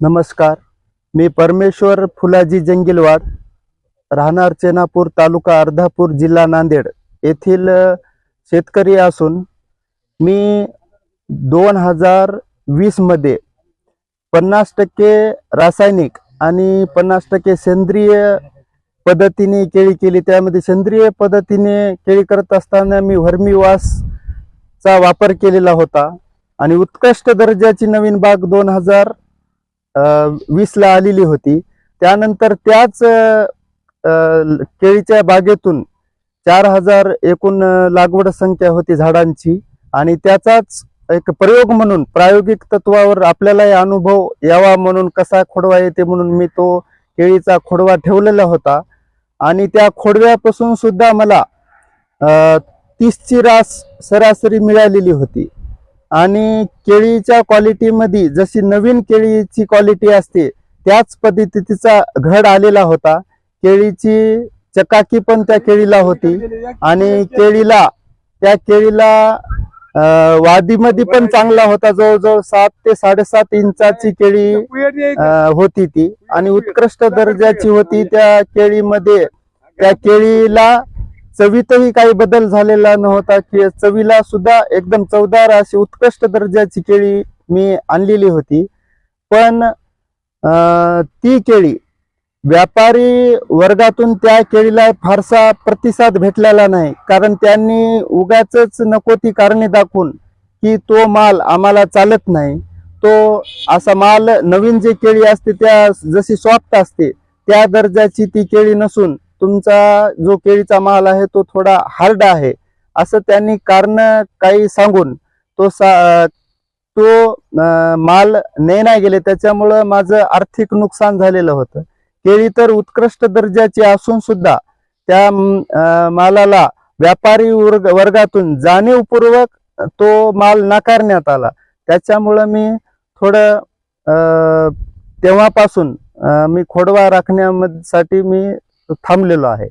नमस्कार. मी परमेश्वर फुलाजी जंगिलवाड राहणार चेनापूर तालुका अर्धापूर जिल्हा नांदेड येथील शेतकरी असून मी दोन हजार वीसमध्ये पन्नास टक्के रासायनिक आणि पन्नास टक्के सेंद्रिय पद्धतीने केळी केली. त्यामध्ये सेंद्रिय पद्धतीने केळी करत असताना मी व्हर्मीवासचा वापर केलेला होता आणि उत्कृष्ट दर्जाची नवीन बाग दोन हजार वीसला आलेली होती. त्यानंतर त्याच केळीच्या बागेतून चार हजार एकूण लागवड संख्या होती झाडांची आणि त्याचाच एक प्रयोग म्हणून प्रायोगिक तत्वावर आपल्यालाही अनुभव यावा म्हणून कसा खोडवा येते म्हणून मी तो केळीचा खोडवा ठेवलेला होता. आणि त्या खोडव्यापासून सुद्धा मला तीसची रास सरासरी मिळालेली होती. आणि केळीच्या क्वालिटीमध्ये जशी नवीन केळीची क्वालिटी असते त्याच पद्धतीचा घड आलेला होता. केळीची चकाकी पण त्या केळीला होती आणि केळीला त्या केळीला वादीमध्ये पण चांगला होता. जवळजवळ सात ते साडेसात इंचाची केळी होती ती. आणि उत्कृष्ट दर्जाची होती त्या केळीमध्ये. त्या केळीला चवीतही काही बदल झालेला नव्हता. की चवीला सुद्धा एकदम चवदार अशी उत्कृष्ट दर्जाची केळी मी आणलेली होती. पण ती केळी व्यापारी वर्गातून त्या केळीला फारसा प्रतिसाद भेटलेला नाही. कारण त्यांनी उगाच नको ती कारणे दाखवून की तो माल आम्हाला चालत नाही. तो असा माल नवीन जे केळी असते त्या जशी सॉफ्ट असते त्या दर्जाची ती केळी नसून तुमचा जो केळीचा माल आहे तो थोडा हार्ड आहे असं त्यांनी कारण काही सांगून तो सा तो माल ने नाही गेले त्याच्यामुळं माझं आर्थिक नुकसान झालेलं होतं. केळी तर उत्कृष्ट दर्जाची असून सुद्धा त्या मालाला व्यापारी वर्ग वर्गातून जाणीवपूर्वक तो माल नाकारण्यात आला. त्याच्यामुळं मी थोडं तेव्हापासून मी खोडवा राखण्यासाठी मी थांबलेलो आहे.